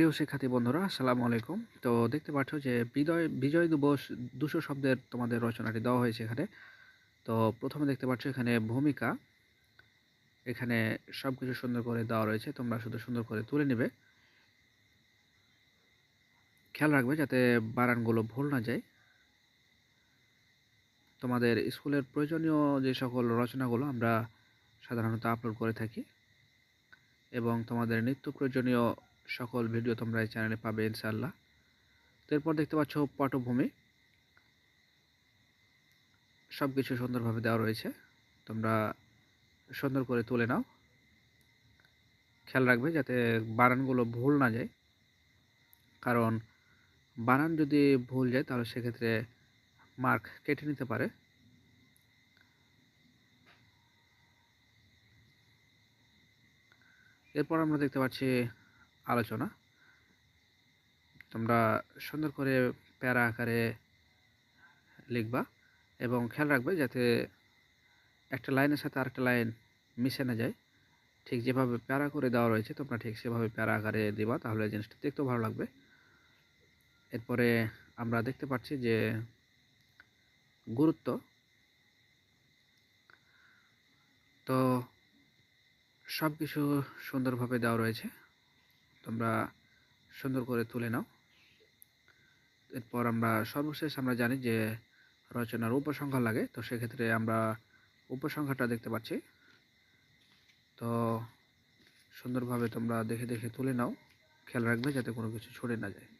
প্রিয় শিক্ষার্থী বন্ধুরা, আসসালামু আলাইকুম। তো দেখতে পাচ্ছ যে বিজয় বিজয় দিবস দুশো শব্দের তোমাদের রচনাটি দেওয়া হয়েছে এখানে। তো প্রথমে দেখতে পাচ্ছ এখানে ভূমিকা। এখানে সব কিছু সুন্দর করে দেওয়া রয়েছে, তোমরা শুধু সুন্দর করে তুলে নেবে। খেয়াল রাখবে যাতে বানানগুলো ভুল না যায়। তোমাদের স্কুলের প্রয়োজনীয় যে সকল রচনাগুলো আমরা সাধারণত আপলোড করে থাকি। এবং তোমাদের নিত্য প্রয়োজনীয় সকল ভিডিও তোমরা এই চ্যানেলে পাবে, ইনশাআল্লাহ। তো এরপর দেখতে পাচ্ছ পটভূমি। সব কিছু সুন্দরভাবে দেওয়া রয়েছে। তোমরা সুন্দর করে তুলে নাও। খেয়াল রাখবে যাতে বানানগুলো ভুল না যায়। কারণ বানান যদি ভুল যায়, তাহলে সেক্ষেত্রে মার্ক কেটে নিতে পারে। এরপর আমরা দেখতে পাচ্ছি আলোচনা। তোমরা সুন্দর করে প্যারা আকারে লিখবা এবং খেয়াল রাখবে যাতে একটা লাইনের সাথে আরেকটা লাইন মিশে না যায়। ঠিক যেভাবে প্যারা করে দেওয়া রয়েছে, তোমরা ঠিক সেভাবে প্যারা আকারে দিবা, তাহলে জিনিসটা দেখতেও ভালো লাগবে। এরপরে আমরা দেখতে পাচ্ছি যে গুরুত্ব। তো সব কিছু সুন্দরভাবে দেওয়া রয়েছে। তোমরা সুন্দর করে তুলে নাও। এরপর আমরা সর্বশেষ আমরা জানি যে রচনার উপসংখ্যা লাগে, তো সেক্ষেত্রে আমরা উপসংখ্যাটা দেখতে পাচ্ছি। তো সুন্দরভাবে তোমরা দেখে দেখে তুলে নাও। খেয়াল রাখবে যাতে কোনো কিছু ছড়ে না যায়।